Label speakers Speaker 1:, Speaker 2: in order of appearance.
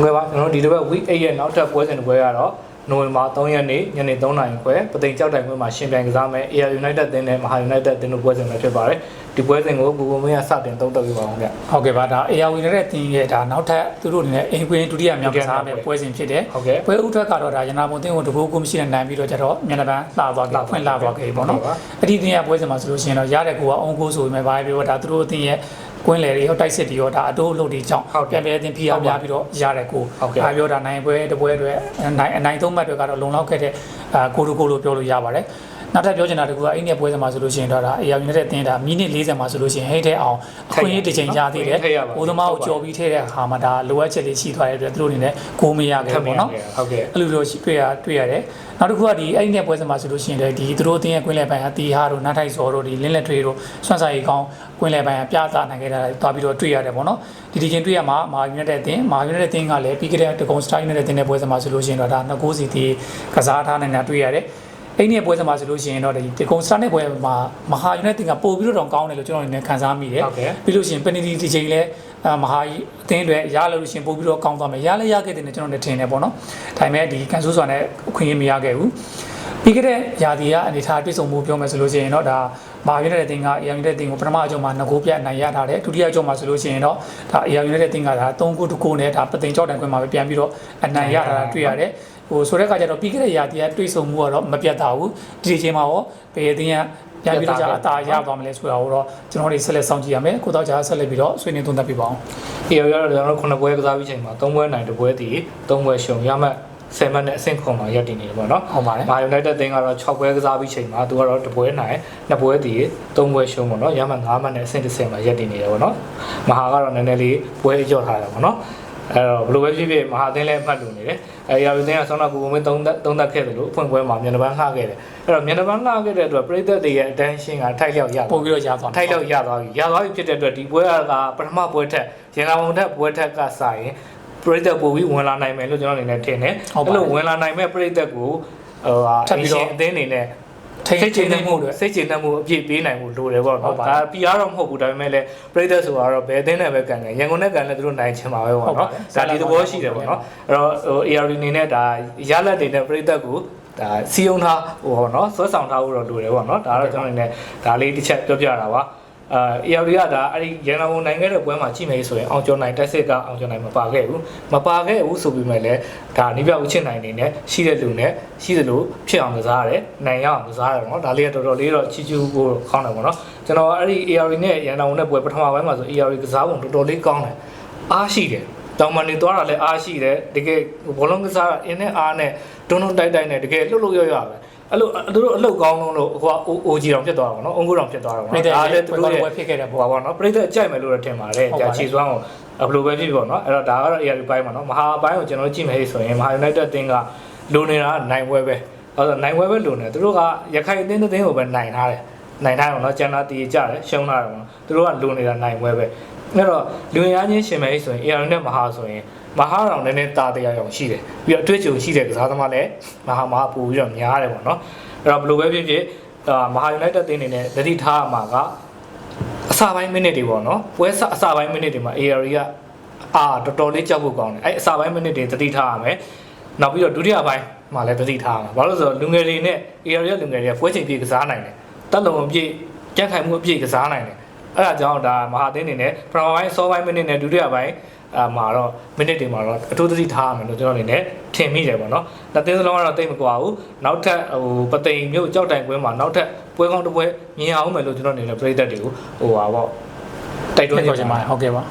Speaker 1: ဟုတ်ကဲ့ပါကျွန်တော်တို့ဒီတစ်ပတ် week 8ရဲ့နောက်ထပ်ပွဲစဉ်တစ်ပွဲကတော့နိုဝင်ဘာ3ရက်နေ့ညနေ3နာရီခွဲပသိမ်ကြောက်တိုင်ပွဲမှာရှင်ပြိုင်ကစားမယ် AR United တင်းနဲ့ Maha United တင်းတို့ပွဲစဉ်ပဲဖြစ်ပါတယ်ဒီပွဲစဉ်ကို Google Meet ကစတင်သုံးသပ်ပြပါအောင်ဗျ
Speaker 2: ဟုတ်ကဲ့ပါဒါ AR ဝင်တဲ့တင်ရဲ့ဒါနောက်ထပ်သူတို့အနေနဲ့အင်ကွင်းဒုတိယမြောက်ကစားမယ်ပွဲစဉ်ဖြစ်တယ်
Speaker 1: ဟုတ်ကဲ့
Speaker 2: ပွဲဥထွက်ကတော့ဒါရနာမုံတင်းကိုတကူကူမရှိတဲ့နိုင်ပြီးတော့ကျတော့မျက်နှာပန်းလှသွားပြီးဖွင့်လှသွားခဲ့ပြီပေါ့နော်
Speaker 1: ဟုတ်ပါ
Speaker 2: အဲ့ဒီတင်ရဲ့ပွဲစဉ်မှာဆိုလို့ရှိရင်တော့ရတဲ့ကိုကအုံကိုဆိုပေမဲ့ဘာပဲပြောဒါသူတို့အတင်ရဲ့ ကွင်းလေတွေရောတိုက်စစ်တွေရောဒါအတိုးအလုပ်တွေကြောင့်
Speaker 1: ဟုတ်တယ်
Speaker 2: ပြန်ပြန်တင်ဖိအားများပြီးတော့ရတဲ့ကို
Speaker 1: ဟုတ်ကဲ့
Speaker 2: ဘာပြောတာနိုင်ပွဲတစ်ပွဲအတွက်နိုင်အနိုင်သုံးမှတ်တွေကတော့လုံလောက်ခဲ့တဲ့အာကိုလိုကိုလိုပြောလို့ရပါတယ် နောက်ထပ်ပြောချင်တာတကူကအဲ့ဒီပွဲစဉ်မှာဆိုလို့ရှိရင်တော့ဒါ AR United တင်တာမိနစ်40မှာဆိုလို့ရှိရင်ဟိတ်တဲ့အောင်အခွင့်အရေးတစ်ချိန်ရသေးတယ်
Speaker 1: ထည့်ရပါ
Speaker 2: ဘိုးသမားကိုကြော်ပြီးထည့်တဲ့အခါမှာဒါလိုအပ်ချက်လေးရှိသွားတဲ့အတွက်သူတို့အနေနဲ့ကိုမရခဲ့ဘူးပေါ့နော်
Speaker 1: ဟုတ်ကဲ့
Speaker 2: အဲ့လိုလိုရှိတွေ့ရတွေ့ရတယ်နောက်တစ်ခုကဒီအဲ့ဒီနဲ့ပွဲစဉ်မှာဆိုလို့ရှိရင်လည်းဒီသူတို့အတင်းရဲ့ကွင်းလယ်ပိုင်းဟာတီဟာတို့နားထိုက်စော်တို့ဒီလင်းလက်ထွေးတို့ဆွမ်းစာရီကောင်းကွင်းလယ်ပိုင်းဟာပြသနိုင်ခဲ့တာတွားပြီးတော့တွေ့ရတယ်ပေါ့နော်ဒီဒီချင်းတွေ့ရမှာမာယူနိုက်တက်အတင်းမာယူနိုက်တက်အတင်းကလည်းပြီးခဲ့တဲ့တကုံစတိုင်းယူနိုက်တက်အတင်းရဲ့ပွဲစဉ်မှာဆိုလို့ရှိရင်တော့ဒါနှစ်ကိုးစီတီကစားထားနိုင်တာတွေ့ရတယ် အဲ့ဒီရဲ့ပွဲစဉ်မှာဆိုလို့ရှိရင်တော့ဒီတကုံစတိုင်းရဲ့ပွဲမှာမဟာယူနိုက်တက်ကပို့ပြီးတော့တောင်ကောင်းတယ်လို့ကျွန်တော်အနေနဲ့ခန်းစားမိတယ်
Speaker 1: ဟုတ်ကဲ့
Speaker 2: ပြီးလို့ရှိရင်ပနီတီဒီချိန်လဲအာမဟာကြီးအတင်းတွေရလို့ရှိရင်ပို့ပြီးတော့ကောင်းသွားမယ်ရလဲရခဲ့တယ်နဲ့ကျွန်တော်လည်းထင်တယ်ပေါ့နော်ဒါပေမဲ့ဒီကန်ဆူးစွာနဲ့အခွင့်အရေးမရခဲ့ဘူးပြီးခဲ့တဲ့ယာဒီကအနေထားတွေ့ဆုံမှုပြောမယ်ဆိုလို့ရှိရင်တော့ဒါမာရင်းတဲ့တင်က AR တဲ့တင်ကိုပထမအကြိမ်မှာငကိုပြတ်နိုင်ရထားတယ်ဒုတိယအကြိမ်မှာဆိုလို့ရှိရင်တော့ဒါ AR တဲ့တင်ကဒါ3ခုတစ်ခုနဲ့ဒါပသိမ်ကြောက်တိုင်ခွင့်မှာပဲပြန်ပြီးတော့အနိုင်ရတာတွေ့ရတယ် ဟိုဆိုတဲ့အခါကျတော့ပြီးခဲ့တဲ့ယာဒီကတွေ့ဆုံမှုကတော့မပြတ်တာဘူးဒီအချိန်မှာရောပေအတင်းကပြန်ပြီးတော့ကြာအသာရသွားမလဲဆိုတာကိုတော့ကျွန်တော်တို့ဆက်လက်စောင့်ကြည့်ရမယ်ကိုတော့ကြာဆက်လက်ပြီးတော့ဆွေးနွေးသုံးသပ်ပြပါအောင်
Speaker 1: AR ရတော့ကျွန်တော်တို့9ပွဲကစားပြီးချိန်မှာ3ပွဲနိုင်2ပွဲတည်3ပွဲရှုံရမှတ်7မှတ်နဲ့အဆင့်ခွန်မှာရပ်တည်နေတယ်ပေါ့နော်
Speaker 2: ဟုတ်ပါတယ်
Speaker 1: မာယူနိုက်တက်တင်းကတော့6ပွဲကစားပြီးချိန်မှာသူကတော့2ပွဲနိုင်2ပွဲတည်3ပွဲရှုံးပေါ့နော်ရမှတ်9မှတ်နဲ့အဆင့်10မှာရပ်တည်နေတယ်ပေါ့နော်မဟာကတော့နည်းနည်းလေးပွဲကြော့ထားတယ်ပေါ့နော် အဲ့တော့ဘယ်လိုပဲဖြစ်ဖြစ်မဟာအသင်းလည်းအမှတ်လူနေတယ်အဲရာယူသင်းကဆောင်းနာကိုကိုမင်း3သက်3သက်ခဲ့တယ်လို့အဖွင့်ပွဲမှာမျက်နှာပန်းလှခဲ့တယ်အဲ့တော့မျက်နှာပန်းလှခဲ့တဲ့အတွက်ပရိသတ်တွေရဲ့ attention ကထိုက်လျောက်ရသွား
Speaker 2: ပို့ပြီးတော့ရသွား
Speaker 1: ထိုက်လောက်ရသွားပြီရသွားပြီဖြစ်တဲ့အတွက်ဒီပွဲကပထမပွဲထက်ရန်ကုန်ထက်ပွဲထက်ကစရင်ပရိသတ်ပို့ပြီးဝင်လာနိုင်မယ်လို့ကျွန်တော်အနေနဲ့ထင်တယ်အဲ့လိုဝင်လာနိုင်မဲ့ပရိသတ်ကိုဟိုဟာအရှင်အသင်းအနေနဲ့
Speaker 2: ထိတ်
Speaker 1: စိတ်
Speaker 2: ချိ
Speaker 1: ချ
Speaker 2: နေ
Speaker 1: နေ
Speaker 2: မှု
Speaker 1: မှု
Speaker 2: တွေ
Speaker 1: စိတ်ချနေမှုအပြည့်ပေးနိုင်မှုလိုတယ်ပေါ့
Speaker 2: ဟုတ်
Speaker 1: နော်
Speaker 2: ပါ
Speaker 1: ဒါ PR တော့မဟုတ်ဘူးဒါပေမဲ့လည်းပရိသတ်ဆိုတာတော့ဘယ်အသင်းနဲ့ပဲကန်ကန်ရန်ကုန်နဲ့ကန်လည်းသူတို့နိုင်ချင်ပါပဲပေါ့
Speaker 2: ဟုတ်ပါ
Speaker 1: နော်
Speaker 2: တယ်
Speaker 1: ဒါဒီသဘောရှိတယ်ပေါ့နော်အဲ့တော့ဟို AR အနေနဲ့ဒါရလက်တွေနဲ့ပရိသတ်ကိုဒါစီယုံထားဟိုပေါ့နော်ဆွဲဆောင်ထားဖို့တော့လိုတယ်ပေါ့နော်ဒါတော့ကျွန်တော်အနေနဲ့ဒါလေးတစ်ချက်ပြောပြတာပါ အာ AR ကဒါအဲ့ဒီရန်ကုန်နိုင်ခဲ့တဲ့ပွဲမှာကြည့်မယ်ဆိုရင်အောင်ကျော်နိုင်တက်စစ်ကအောင်ကျော်နိုင်မပါခဲ့ဘူးမပါခဲ့ဘူးဆိုပြီးမှလည်းဒါနိပြဦးချစ်နိုင်နေနဲ့ရှိတဲ့လူနဲ့ရှိသလိုဖြစ်အောင်ကစားရတယ်နိုင်ရအောင်ကစားရတယ်ပေါ့နော်ဒါလေးကတော်တော်လေးတော့ချီချူဖို့ခေါင်းတယ်ပေါ့နော်ကျွန်တော်အဲ့ဒီ AR နဲ့ရန်ကုန်နဲ့ပွဲပထမပိုင်းမှာဆို AR ကစားပုံတော်တော်လေးကောင်းတယ်အားရှိတယ်တောင်မနေသွားတာလည်းအားရှိတယ်တကယ်ဘောလုံးကစားအင်းနဲ့အားနဲ့တွန်းတွန်းတိုက်တိုက်နဲ့တကယ်လှုပ်လှုပ်ရရပဲ အဲ့လိုသူတို့အလုတ်ကောင်းလုံးလို့ဟိုက OG တောင်ဖြစ်သွားတာပေါ့နော်အုံကိုတောင်ဖြစ်သွားတာပေါ့
Speaker 2: ပြိ
Speaker 1: နော်
Speaker 2: တ္တ
Speaker 1: ဒါ
Speaker 2: ရဲ့
Speaker 1: လည်းသူတို့ရဲ့
Speaker 2: ဝယ်ဖြစ်ခဲ့တဲ့
Speaker 1: ဟို
Speaker 2: ပေါ့
Speaker 1: ပါပေါ့နော်ပြိတ္တအကြိုက်မယ်လို့တော့ထင်ပါတယ်
Speaker 2: ဟုတ်
Speaker 1: ဒါ
Speaker 2: ပါတယ်
Speaker 1: ခြေစွမ်းကိုဘယ်လိုပဲဖြစ်ဖြစ်ပေါ့နော်အဲ့တော့ဒါကတော့ AR ပိုင်းပေါ့နော်မဟာပိုင်းကိုကျွန်တော်တို့ကြည့်မယ်ဆိုရင်မဟာ United တင်းကလိုနေတာနိုင်ပွဲပဲအဲ့တော့နိုင်ပွဲပဲလိုနေသူတို့ကရခိုင်အသင်းတစ်သင်းကိုပဲနိုင်ထားတယ် နိုင်ထားတယ်ပေါ့နော်ကျန်တာတည်ကြတယ်ရှုံးလာတယ်ပေါ့နော်သူတို့ကလိုနေတာနိုင်ပွဲပဲအဲ့တော့လူရင်းချင်းရှင်မယ်ဆိုရင် AR နဲ့မဟာဆိုရင်မဟာတောင်နည်းနည်းတာတရားရောင်ရှိတယ်ပြီးတော့အတွေ့အကြုံရှိတဲ့ကစားသမားလည်းမဟာမဟာပို့ပြီးတော့များတယ်ပေါ့နော်အဲ့တော့ဘယ်လိုပဲဖြစ်ဖြစ်အာမဟာ United တင်းနေနဲ့တတိထားမှာကအစပိုင်းမိနစ်တွေပေါ့နော်ပွဲစအစပိုင်းမိနစ်တွေမှာ AR ကအာတော်တော်လေးကြောက်ဖို့ကောင်းတယ်အဲ့အစပိုင်းမိနစ်တွေသတိထားရမယ်နောက်ပြီးတော့ဒုတိယပိုင်းမှာလည်းသတိထားရမယ်ဘာလို့လဲဆိုတော့လူငယ်တွေနဲ့ AR ရဲ့လူငယ်တွေကပွဲချိန်ပြေကစားနိုင်တယ် တက်လုံအပြည့်ကြက်ခိုင်မှုအပြည့်ကစားနိုင်တယ်အဲ့ဒါကြောင့်ဒါမဟာသင်းနေနဲ့ပထမပိုင်းစောပိုင်းမိနစ်နဲ့ဒုတိယပိုင်းအာမှာတော့မိနစ်တွေမှာတော့အထူးသတိထားရမယ်လို့ကျွန်တော်အနေနဲ့ထင်မိတယ်ပေါ့နော်။နှစ်သင်းစလုံးကတော့တိတ်မကွာဘူး။နောက်ထပ်ဟိုပသိမ်မြို့ကြောက်တိုင်ကွင်းမှာနောက်ထပ်ပွဲကောင်းတစ်ပွဲမြင်အောင်မယ်လို့ကျွန်တော်အနေနဲ့ပြည်သက်တွေကိုဟိုပါပေါ့တိုက်တွန်း
Speaker 2: ဖြစ်
Speaker 1: ချ
Speaker 2: သွား
Speaker 1: င်
Speaker 2: ချင်
Speaker 1: ပါ
Speaker 2: ပါတယ်ဟုတ်ကဲ့ပါ